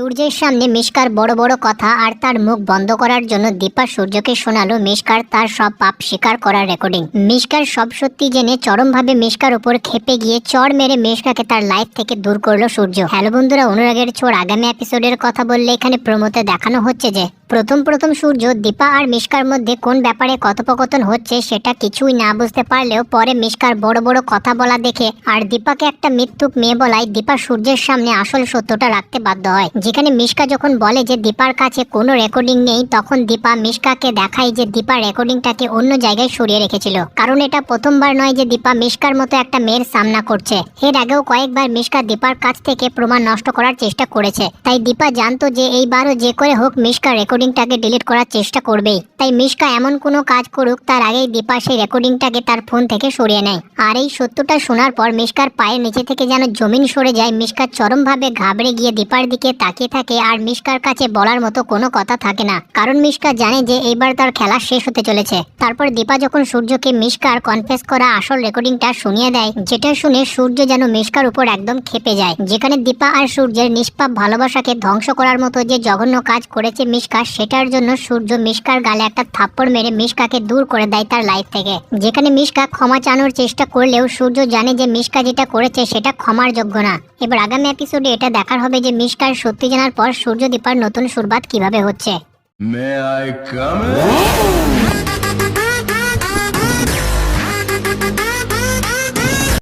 সূর্যের সামনে মিষ্কার বড় বড় কথা আর তার মুখ বন্ধ করার জন্য দীপা সূর্যকে শোনালো মিষ্কার তার সব পাপ স্বীকার করার রেকর্ডিং মিষ্কার সব সত্যি জেনে চরমভাবে মিষ্কার উপর খেপে গিয়ে চর মেরে মিষ্কাকে তার লাইফ থেকে দূর করল সূর্য। হ্যালো বন্ধুরা, অনুরাগের ছোড় আগামী এপিসোডের কথা বললে এখানে প্রমোতে দেখানো হচ্ছে যে প্রথম প্রথম সূর্য, দীপা আর মিষ্কার মধ্যে কোন ব্যাপারে কথোপকথন হচ্ছে সেটা কিছুই না বুঝতে পারলেও পরে মিষ্কার বড় বড় কথা বলা দেখে আর দীপাকে একটা মিথ্যুক মেয়ে বলায় দীপা সূর্যের সামনে আসল সত্যটা রাখতে বাধ্য হয়। যেখানে মিষ্কা যখন বলে যে দীপার কাছে কোনো রেকর্ডিং নেই, তখন দীপা মিষ্কাকে দেখায় যে দীপা রেকর্ডিংটাকে অন্য জায়গায় সরিয়ে রেখেছিল। কারণ এটা প্রথমবার নয় যে দীপা মিষ্কার মতো একটা মেয়ের সামনা করছে। এর আগেও কয়েকবার মিষ্কা দীপার কাছ থেকে প্রমাণ নষ্ট করার চেষ্টা করেছে। তাই দীপা জানতো যে এইবারও যে করে হোক মিষ্কা রেকর্ডিংটাকে ডিলিট করার চেষ্টা করবেই। তাই মিশকা এমন কোনো কাজ করুক, তার আগেই দীপা সেই রেকর্ডিংটাকে তার ফোন থেকে সরিয়ে নেয়। আর এই সত্যটা শোনার পর মিষ্কার পায়ের নিচে থেকে যেন জমিন সরে যায় মিষ্কা চরমভাবে ঘাবড়ে গিয়ে দীপার দিকে তাকিয়ে থাকে আর মিশকার কাছে বলার মতো কোনো কথা থাকে না। কারণ মিশকা জানে যে এইবার তার খেলা শেষ হতে চলেছে। তারপর দীপা যখন সূর্যকে মিশকার কনফেস করা আসল রেকর্ডিংটা শুনিয়ে দেয়, যেটা শুনে সূর্য যেন মিশকার উপর একদম খেপে যায়। যেখানে দীপা আর সূর্যের নিষ্পাপ ভালোবাসাকে ধ্বংস করার মতো যে জঘন্য কাজ করেছে মিষ্কা সেটার জন্য সূর্য মিশকার গালে একটা থাপ্পড় মেরে মিশকাকে দূর করে দেয় তার লাইফ থেকে। যেখানে মিশকা ক্ষমা চানোর চেষ্টা করলেও সূর্য জানে যে মিশকা যেটা করেছে সেটা ক্ষমার যোগ্য না। এবার আগামী এপিসোডে এটা দেখার হবে যে মিশকার সত্যি জানার পর সূর্য দীপার নতুন সুরবাদ কীভাবে হচ্ছে।